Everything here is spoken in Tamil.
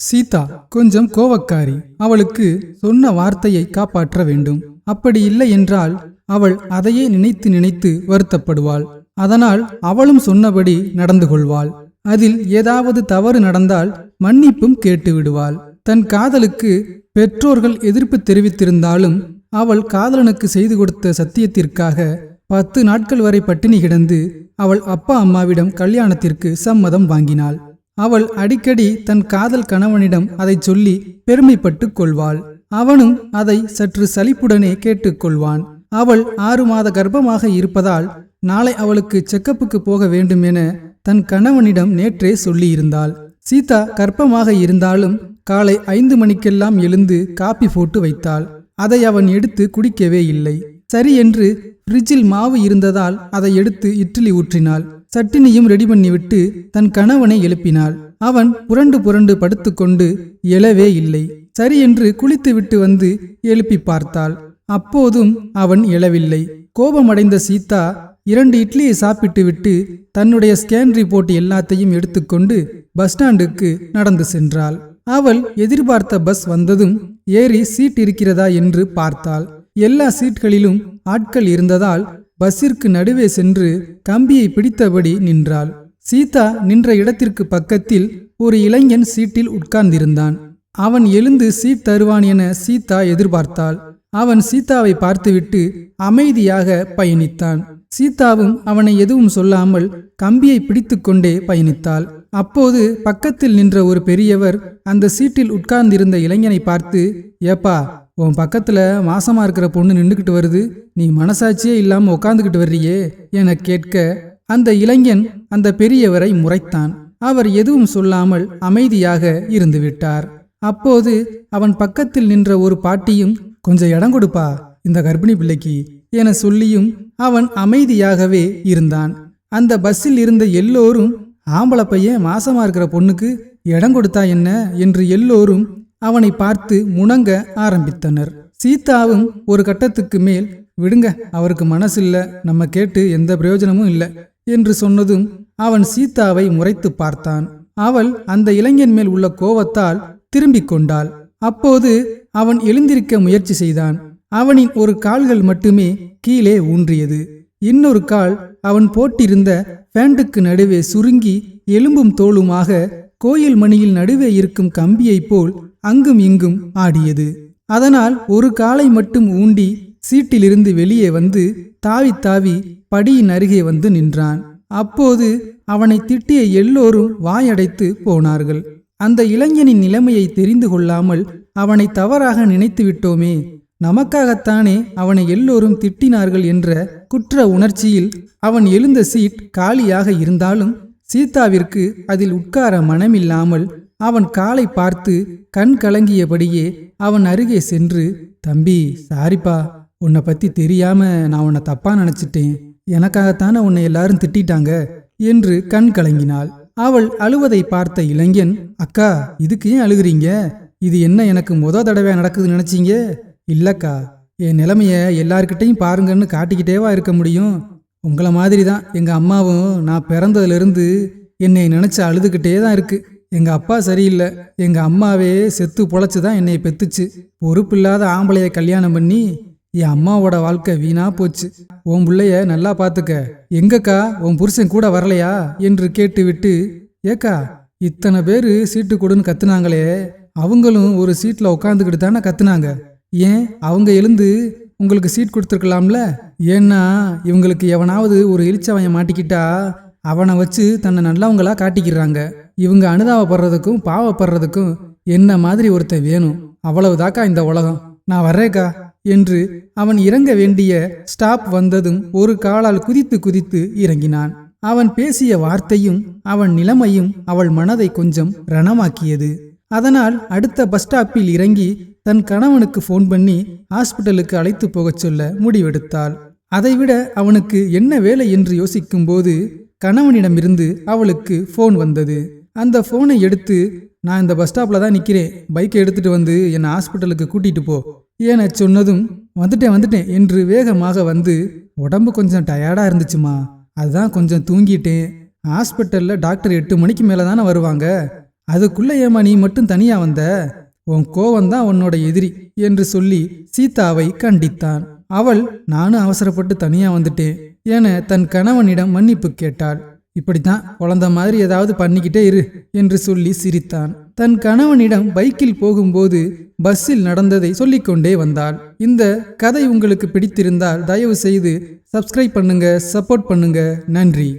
சீதா கொஞ்சம் கோவக்காரி. அவளுக்கு சொன்ன வார்த்தையை காப்பாற்ற வேண்டும். அப்படி இல்லை என்றால் அவள் அதையே நினைத்து நினைத்து வருத்தப்படுவாள். அதனால் அவளும் சொன்னபடி நடந்து கொள்வாள். அதில் ஏதாவது தவறு நடந்தால் மன்னிப்பும் கேட்டு விடுவாள். தன் காதலுக்கு பெற்றோர்கள் எதிர்ப்பு தெரிவித்திருந்தாலும் அவள் காதலனுக்கு செய்து கொடுத்த சத்தியத்திற்காக பத்து நாட்கள் வரை பட்டினி கிடந்து அவள் அப்பா அம்மாவிடம் கல்யாணத்திற்கு சம்மதம் வாங்கினாள். அவள் அடிக்கடி தன் காதல் கணவனிடம் அதை சொல்லி பெருமைப்பட்டுக் கொள்வாள். அவனும் அதை சற்று சலிப்புடனே கேட்டுக்கொள்வான் அவள் ஆறு மாத கர்ப்பமாக இருப்பதால் நாளை அவளுக்கு செக்கப்புக்கு போக வேண்டும் என தன் கணவனிடம் நேற்றே சொல்லியிருந்தாள். சீதா கர்ப்பமாக இருந்தாலும் காலை ஐந்து மணிக்கெல்லாம் எழுந்து காப்பி போட்டு வைத்தாள். அதை அவன் எடுத்து குடிக்கவே இல்லை. சரி என்று ஃப்ரிட்ஜில் மாவு இருந்ததால் அதை எடுத்து இட்லி ஊற்றினாள். சட்டினியும் ரெடி பண்ணிவிட்டு தன் கணவனை எழுப்பினாள். அவன் புரண்டு புரண்டு படுத்துக்கொண்டு எழவே இல்லை. சரி என்று குளித்துவிட்டு வந்து எழுப்பி பார்த்தாள். அப்போதும் அவன் எழவில்லை. கோபமடைந்த சீதா இரண்டு இட்லியை சாப்பிட்டுவிட்டு தன்னுடைய ஸ்கேன் ரிப்போர்ட் எல்லாத்தையும் எடுத்துக்கொண்டு பஸ் ஸ்டாண்டுக்கு நடந்து சென்றாள். அவள் எதிர்பார்த்த பஸ் வந்ததும் ஏறி சீட் இருக்கிறதா என்று பார்த்தாள். எல்லா சீட்களிலும் ஆட்கள் இருந்ததால் பஸ்ஸிற்கு நடுவே சென்று கம்பியை பிடித்தபடி நின்றாள். சீதா நின்ற இடத்திற்கு பக்கத்தில் ஒரு இளைஞன் சீட்டில் உட்கார்ந்திருந்தான். அவன் எழுந்து சீட் தருவான் என சீதா எதிர்பார்த்தாள். அவன் சீதாவை பார்த்துவிட்டு அமைதியாக பயணித்தான். சீதாவும் அவனை எதுவும் சொல்லாமல் கம்பியை பிடித்துக்கொண்டே பயணித்தாள். அப்போது பக்கத்தில் நின்ற ஒரு பெரியவர் அந்த சீட்டில் உட்கார்ந்திருந்த இளைஞனை பார்த்து ஏப்பா உன் பக்கத்தில் மாசமாக இருக்கிற பொண்ணு நின்றுக்கிட்டு வருது. நீ மனசாட்சியே இல்லாமல் உட்காந்துக்கிட்டு வர்றியே என கேட்க அந்த இளைஞன் அந்த பெரியவரை முறைத்தான். அவர் எதுவும் சொல்லாமல் அமைதியாக இருந்து விட்டார். அப்போது அவன் பக்கத்தில் நின்ற ஒரு பாட்டியும் கொஞ்சம் இடம் கொடுப்பா இந்த கர்ப்பிணி பிள்ளைக்கு என சொல்லியும் அவன் அமைதியாகவே இருந்தான். அந்த பஸ்ஸில் இருந்த எல்லோரும் ஆம்பளை பையன் மாசமா இருக்கிற பொண்ணுக்கு இடம் கொடுத்தா என்ன? என்று எல்லோரும் அவனை பார்த்து முணங்க ஆரம்பித்தனர். சீதாவும் ஒரு கட்டத்துக்கு மேல் விடுங்க அவருக்கு மனசில்ல நம்ம கேட்டு எந்த பிரயோஜனமும் இல்லை என்று சொன்னதும் அவன் சீதாவை முறைத்து பார்த்தான். அவள் அந்த இளைஞன் மேல் உள்ள கோவத்தால் திரும்பிக் கொண்டாள். அப்போது அவன் எழுந்திருக்க முயற்சி செய்தான். அவனின் ஒரு கால்கள் மட்டுமே கீழே ஊன்றியது. இன்னொரு கால் அவன் போட்டிருந்த பேண்டுக்கு நடுவே சுருங்கி எலும்பும் தோளுமாக கோயில் மணியில் நடுவே இருக்கும் கம்பியைப் போல் அங்கும் இங்கும் ஆடியது. அதனால் ஒரு காலை மட்டும் ஊண்டி சீட்டிலிருந்து வெளியே வந்து தாவி தாவி படியின் அருகே வந்து நின்றான். அப்போது அவனை திட்டிய எல்லோரும் வாயடைத்து போனார்கள். அந்த இளைஞனின் நிலைமையை தெரிந்து கொள்ளாமல் அவனை தவறாக நினைத்து விட்டோமே நமக்காகத்தானே அவனை எல்லோரும் திட்டினார்கள் என்ற குற்ற உணர்ச்சியில் அவன் எழுந்த சீட் காலியாக இருந்தாலும் சீதாவிற்கு அதில் உட்கார மனமில்லாமல் அவன் காலை பார்த்து கண் கலங்கியபடியே அவன் அருகே சென்று தம்பி சாரிப்பா உன்னை பத்தி தெரியாம நான் உன்னை தப்பா நினைச்சிட்டேன். எனக்காகத்தானே உன்னை எல்லாரும் திட்டிட்டாங்க என்று கண் கலங்கினாள். அவள் அழுவதை பார்த்த இளைஞன் அக்கா இதுக்கு ஏன் அழுகுறீங்க? இது என்ன எனக்கு முத தடவை நடக்குதுன்னு நினைச்சீங்க? இல்லக்கா என் நிலைமைய எல்லார்கிட்டையும் பாருங்கன்னு காட்டிக்கிட்டேவா இருக்க முடியும். உங்களை மாதிரி தான் எங்கள் அம்மாவும் நான் பிறந்ததுலேருந்து என்னை நினச்சி அழுதுகிட்டே தான் இருக்குது எங்க அப்பா சரியில்லை. எங்க அம்மாவே செத்து பொழைச்சு தான் என்னை பெத்துச்சு. பொறுப்பில்லாத ஆம்பளைய கல்யாணம் பண்ணி என் அம்மாவோட வாழ்க்கை வீணா போச்சு. உன் பிள்ளைய நல்லா பாத்துக்க. எங்கக்கா? உன் புருஷன் கூட வரலையா? என்று கேட்டுவிட்டு ஏக்கா இத்தனை பேரு சீட்டு கொடுன்னு கத்துனாங்களே. அவங்களும் ஒரு சீட்ல உட்காந்துக்கிட்டு தானே கத்துனாங்க. ஏன்? அவங்க எழுந்து உங்களுக்கு சீட் கொடுத்துருக்கலாம்ல? ஏன்னா இவங்களுக்கு எவனாவது ஒரு இழிச்சவன் மாட்டிக்கிட்டா அவனை வச்சு தன்னை நல்லவங்களா காட்டிக்கிறாங்க. இவங்க அனுதாபப்படுறதுக்கும் பாவப்படுறதுக்கும் என்ன மாதிரி ஒருத்தன் வேணும்? அவ்வளவுதாக்கா இந்த உலகம். நான் வர்றேக்கா? என்று அவன் இறங்க வேண்டிய ஸ்டாப் வந்ததும் ஒரு காலால் குதித்து குதித்து இறங்கினான். அவன் பேசிய வார்த்தையும் அவன் நிலைமையும் அவள் மனதை கொஞ்சம் ரணமாக்கியது. அதனால் அடுத்த பஸ் ஸ்டாப்பில் இறங்கி தன் கணவனுக்கு ஃபோன் பண்ணி ஹாஸ்பிட்டலுக்கு அழைத்து போகச் சொல்ல முடிவெடுத்தாள். அதைவிட அவனுக்கு என்ன வேலை என்று யோசிக்கும்போது கணவனிடமிருந்து அவளுக்கு ஃபோன் வந்தது. அந்த ஃபோனை எடுத்து நான் இந்த பஸ் ஸ்டாப்பில் தான் நிற்கிறேன் பைக்கை எடுத்துகிட்டு வந்து என்னை ஹாஸ்பிட்டலுக்கு கூட்டிகிட்டு போ. ஏன சொன்னதும் வந்துட்டேன் வந்துட்டேன் என்று வேகமாக வந்து உடம்பு கொஞ்சம் டயர்டாக இருந்துச்சுமா? அதுதான் கொஞ்சம் தூங்கிட்டேன். ஹாஸ்பிட்டலில் டாக்டர் எட்டு மணிக்கு மேலே தானே வருவாங்க? அதுக்குள்ளே ஏமா நீ மட்டும் தனியாக வந்த? உன் கோவம்தான் உன்னோட எதிரி என்று சொல்லி சீதாவை கண்டித்தான். அவள் நானும் அவசரப்பட்டு தனியாக வந்துட்டேன் என தன் கணவனிடம் மன்னிப்பு கேட்டாள். இப்படித்தான் குழந்த மாதிரி ஏதாவது பண்ணிக்கிட்டே இரு என்று சொல்லி சிரித்தான். தன் கணவனிடம் பைக்கில் போகும்போது பஸ்ஸில் நடந்ததை சொல்லிக்கொண்டே வந்தாள். இந்த கதை உங்களுக்கு பிடித்திருந்தால் தயவு செய்து சப்ஸ்கிரைப் பண்ணுங்க சப்போர்ட் பண்ணுங்க. நன்றி.